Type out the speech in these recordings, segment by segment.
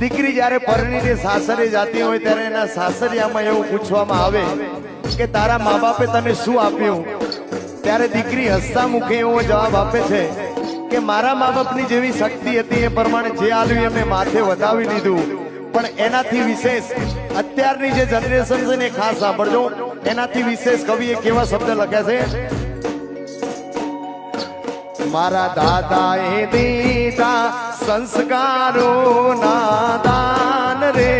દીકરી જ્યારે પરણીને સાસરે જાતી હોય ત્યારે એના સાસરિયામાં એવું પૂછવામાં આવે કે તારા મા બાપે તને શું આપ્યું? ત્યારે દીકરી હસતા મુખે એવો જવાબ આપે છે કે મારા મા બાપની જેવી શક્તિ હતી એ પ્રમાણે જે આલ્યું એ મેં માથે વધાવી લીધું. પણ એનાથી વિશેષ અત્યારની જે જનરેશન છે ને ખાસ સાંભળજો. એનાથી વિશેષ કવિએ કેવા શબ્દ લખ્યા છે મારા દાદા એ દીધા સંસ્કારો ના દાન રે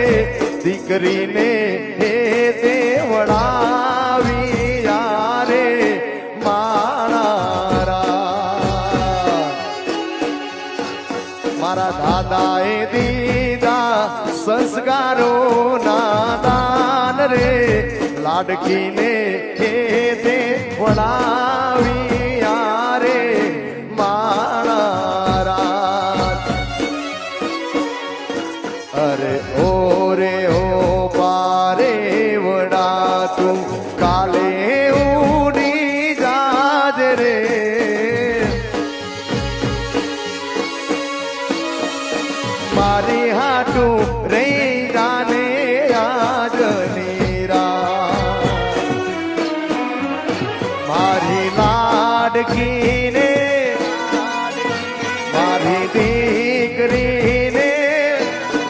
દીકરીને હે દેવડાવી યારે મારા રા. મારા દાદા એ દીધા સંસ્કારો ના દાન રે લાડકીને હે દેવડાવી અરે ઓ રે ઓ પારે વડા તું, કાલે ઉડી જાજ રે. મારી હાટું રહી જાને આજ નીરા. મારી લાડકી